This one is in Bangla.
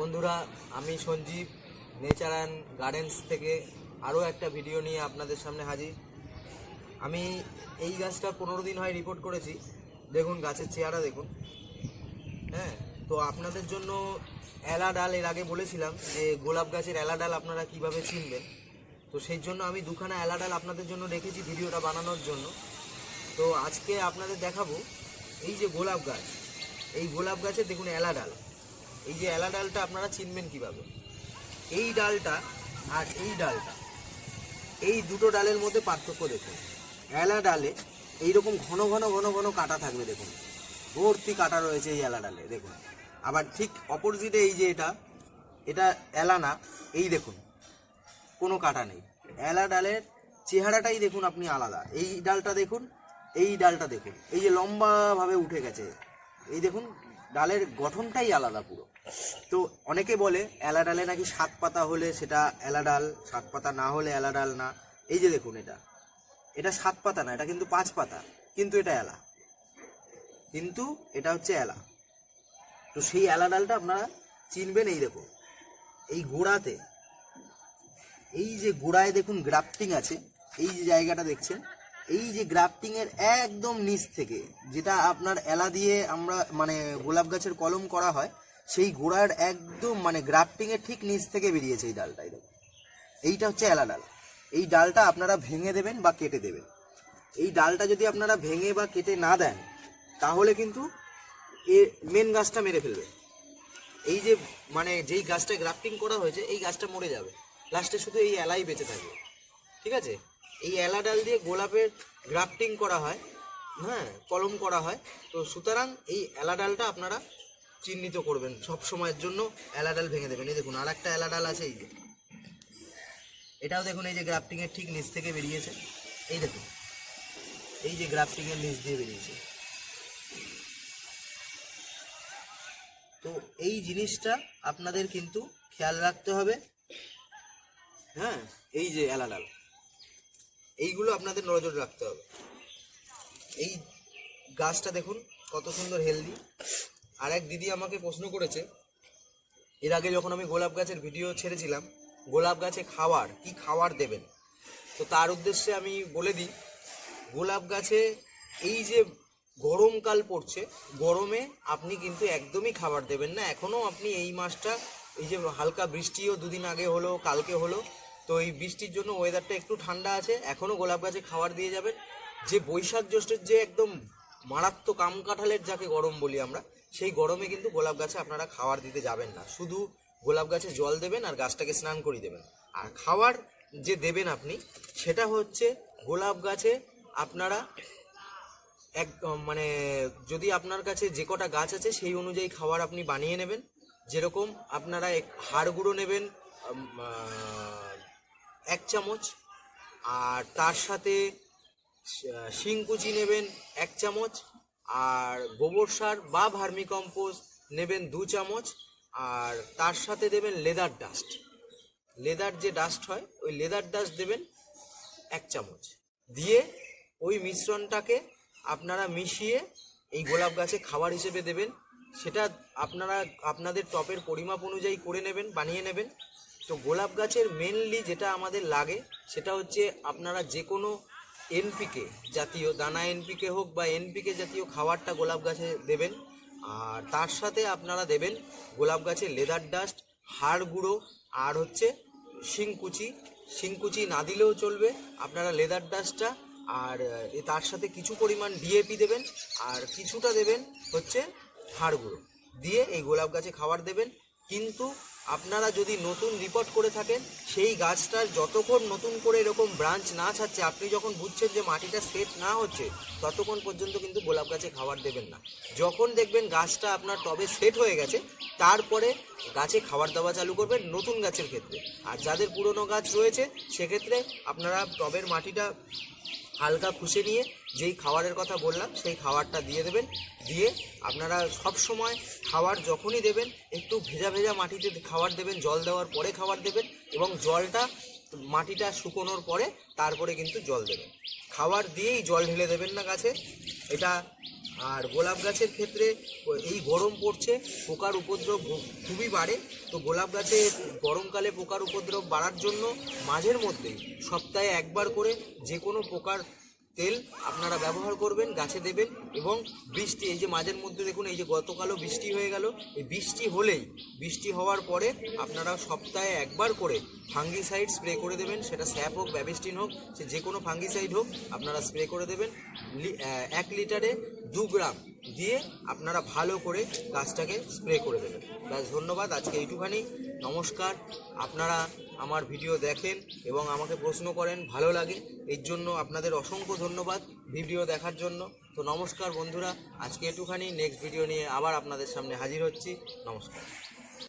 বন্ধুরা, আমি সঞ্জীব নেচার অ্যান্ড গার্ডেন্স থেকে আরও একটা ভিডিও নিয়ে আপনাদের সামনে হাজির। আমি এই গাছটা পনেরো দিন হয় রিপোর্ট করেছি। দেখুন, গাছের চেহারা দেখুন। হ্যাঁ তো আপনাদের জন্য এলা ডাল এর আগে বলেছিলাম যে, গোলাপ গাছের এলা ডাল আপনারা কীভাবে চিনবেন? তো সেই জন্য আমি দুখানা এলা ডাল আপনাদের জন্য রেখেছি ভিডিওটা বানানোর জন্য। তো আজকে আপনাদের দেখাবো এই যে গোলাপ গাছ। এই গোলাপ গাছের দেখুন এলা ডাল। এই যে এলা ডালটা আপনারা চিনবেন কীভাবে? এই ডালটা আর এই ডালটা, এই দুটো ডালের মধ্যে পার্থক্য দেখুন। এলা ডালে এইরকম ঘন ঘন ঘন ঘন কাটা থাকবে দেখুন। ভর্তি কাটা রয়েছে এই এলা ডালে, দেখুন। আবার ঠিক অপোজিটে এই যে এটা এটা এলা না, এই দেখুন, কোনো কাটা নেই। এলা ডালের চেহারাটাই দেখুন আপনি আলাদা। এই ডালটা দেখুন, এই ডালটা দেখুন। এই যে লম্বাভাবে উঠে গেছে, এই দেখুন, ডালের গঠনটাই আলাদা পুরো। তো অনেকে বলে এলা ডালে নাকি সাত পাতা হলে সেটা এলা ডাল সাত পাতা না হলে এলা ডাল না। এই যে দেখুন এটা। এটা সাত পাতা না, এটা কিন্তু পাঁচ পাতা, কিন্তু এটা এলা কিন্তু এটা হচ্ছে এলা তো সেই এলা ডালটা আপনারা চিনবেন এই দেখুন। এই গোড়াতে, এই যে গোড়ায় দেখুন গ্রাফটিং আছে, এই যে জায়গাটা দেখছেন, এই যে গ্রাফটিং এর একদম নিচ থেকে, যেটা আপনার এলা দিয়ে আমরা মানে গোলাপ গাছের কলম করা হয় সেই গোড়ার একদম মানে গ্রাফটিং এর ঠিক নিচ থেকে বেরিয়েছে এই ডালটা দেখুন এইটা হচ্ছে এলা ডাল। এই ডালটা আপনারা ভেঙে দেবেন বা কেটে দেবেন। এই ডালটা যদি আপনারা ভেঙে বা কেটে না দেন, তাহলে কিন্তু এ মেন গাছটা মেরে ফেলবে। এই যে মানে যেই গাছটা গ্রাফটিং করা হয়েছে, এই গাছটা মরে যাবে। লাস্টে শুধু এই এলাই বেঁচে থাকবে। ঠিক আছে? এই এলা ডাল দিয়ে গোলাপের গ্রাফটিং করা হয় হ্যাঁ কলম করা হয়। তো সুতরাং এই এলা ডালটা আপনারা চিহ্নিত করবেন সব সময়ের জন্য এলা ডাল ভেঙে দেবেন। এই দেখুন আর একটা এলা ডাল আছে এই যে। এটাও দেখুন, এই যে গ্রাফটিং এর ঠিক নিচ থেকে বেরিয়েছে। এই দেখুন, এই যে গ্রাফটিং এর নিচ দিয়ে বেরিয়েছে। তো এই জিনিসটা আপনাদের কিন্তু খেয়াল রাখতে হবে। হ্যাঁ এই যে এলাডাল এইগুলো আপনাদের নজর রাখতে হবে। এই গাছটা দেখুন, কত সুন্দর হেলদি আর এক দিদি আমাকে প্রশ্ন করেছে, এর আগে যখন আমি গোলাপ গাছের ভিডিও ছেড়েছিলাম, গোলাপ গাছে খাওয়ার, কি খাওয়ার দেবেন? তো তার উদ্দেশ্যে আমি বলে দিই, গোলাপ গাছে এই যে গরমকাল পড়ছে, গরমে আপনি কিন্তু একদমই খাবার দেবেন না। এখনও আপনি এই মাসটা, এই যে হালকা বৃষ্টিও দুদিন আগে হলো, কালকে হলো, তো এই বৃষ্টির জন্য ওয়েদারটা একটু ঠান্ডা আছে এখনও গোলাপ গাছে খাবার দিয়ে যাবেন। যে বৈশাখ জ্যৈষ্ঠের যে একদম মারাত্মক আম কাঁঠালের যাকে গরম বলি আমরা সেই গরমে কিন্তু গোলাপ গাছে আপনারা খাবার দিতে যাবেন না। শুধু গোলাপ গাছে জল দেবেন আর গাছটাকে স্নান করিয়ে দেবেন। আর খাবার যে দেবেন আপনি, সেটা হচ্ছে গোলাপ গাছে আপনারা এক মানে যদি আপনার কাছে যে কটা গাছ আছে, সেই অনুযায়ী খাবার আপনি বানিয়ে নেবেন। যেরকম আপনারা এক হাড় গুঁড়ো নেবেন এক চামচ। আর তার সাথে শিংকুচি নেবেন এক চামচ। আর গোবর সার বা ভার্মি কম্পোস্ট নেবেন দু চামচ, আর তার সাথে দেবেন লেদার ডাস্ট। লেদার যে ডাস্ট হয়, ওই লেদার ডাস্ট দেবেন এক চামচ। দিয়ে ওই মিশ্রণটাকে আপনারা মিশিয়ে এই গোলাপ গাছে খাবার হিসেবে দেবেন। সেটা আপনারা, আপনাদের টপের পরিমাপ অনুযায়ী করে নেবেন, বানিয়ে নেবেন। তো গোলাপ গাছের মেনলি যেটা আমাদের লাগে, সেটা হচ্ছে আপনারা যে কোনো এনপিকে, জাতীয় দানা এনপিকে হোক বা এনপিকে জাতীয় খাবারটা গোলাপ গাছে দেবেন, আর তার সাথে আপনারা দেবেন গোলাপ গাছে লেদার ডাস্ট, হাড় গুঁড়ো, আর হচ্ছে শিংকুচি। শিংকুচি না দিলেও চলবে, আপনারা লেদার ডাস্টটা, আর তার সাথে কিছু পরিমাণ ডিএপি দেবেন, আর কিছুটা দেবেন হচ্ছে হাড় গুঁড়ো। দিয়ে এই গোলাপ গাছে খাবার দেবেন, কিন্তু আপনারা যদি নতুন রিপোর্ট করে থাকেন, সেই গাছটার যতক্ষণ নতুন করে এরকম ব্রাঞ্চ না ছাড়ছে, আপনি যখন বুঝছেন যে মাটিটা সেট না হচ্ছে, ততক্ষণ পর্যন্ত কিন্তু গোলাপ গাছে খাবার দেবেন না। যখন দেখবেন গাছটা আপনার টবে সেট হয়ে গেছে, তারপরে গাছে খাবার দেওয়া চালু করবেন নতুন গাছের ক্ষেত্রে। আর যাদের পুরনো গাছ রয়েছে, সেক্ষেত্রে আপনারা টবের মাটিটা হালকা খুশে নিয়ে যেই খাবারের কথা বললাম, সেই খাবারটা দিয়ে দেবেন। দিয়ে আপনারা সব সময় খাবার যখনই দেবেন, একটু ভেজা ভেজা মাটিতে খাবার দেবেন, জল দেওয়ার পরে খাবার দেবেন এবং জলটা মাটিটা শুকোনোর পরে তারপরে কিন্তু জল দেবেন। খাবার দিয়েই জল ঢেলে দেবেন না গাছে। এটা আর গোলাপ গাছের ক্ষেত্রে এই গরম পড়ছে, পোকার উপদ্রব খুবই বাড়ে। তো গোলাপ গাছে গরমকালে পোকার উপদ্রব বাড়ার জন্য মাঝের মধ্যেই সপ্তাহে একবার করে যে কোনো পোকার তেল আপনারা ব্যবহার করবেন, গাছে দেবেন এবং বৃষ্টি, এই যে মাঝের মধ্যে দেখুন, এই যে গতকালও বৃষ্টি হয়ে গেল। এই বৃষ্টি হলেই, বৃষ্টি হওয়ার পরে আপনারা সপ্তাহে একবার করে ফাঙ্গিসাইড স্প্রে করে দেবেন। সেটা স্যাপ হোক, ব্যাবিস্টিন হোক, সে যে কোনো ফাঙ্গিসাইড হোক, আপনারা স্প্রে করে দেবেন। এক লিটারে দু গ্রাম দিয়ে আপনারা ভালো করে গাছটাকে স্প্রে করে দেবেন। ব্যাস, ধন্যবাদ। আজকে এইটুখানি। নমস্কার। আপনারা আমার ভিডিও দেখেন এবং আমাকে প্রশ্ন করেন, ভালো লাগে। এর জন্য আপনাদের অসংখ্য ধন্যবাদ ভিডিও দেখার জন্য। তো নমস্কার বন্ধুরা, আজকে একটুখানি নেক্সট ভিডিও নিয়ে আবার আপনাদের সামনে হাজির হচ্ছি। নমস্কার।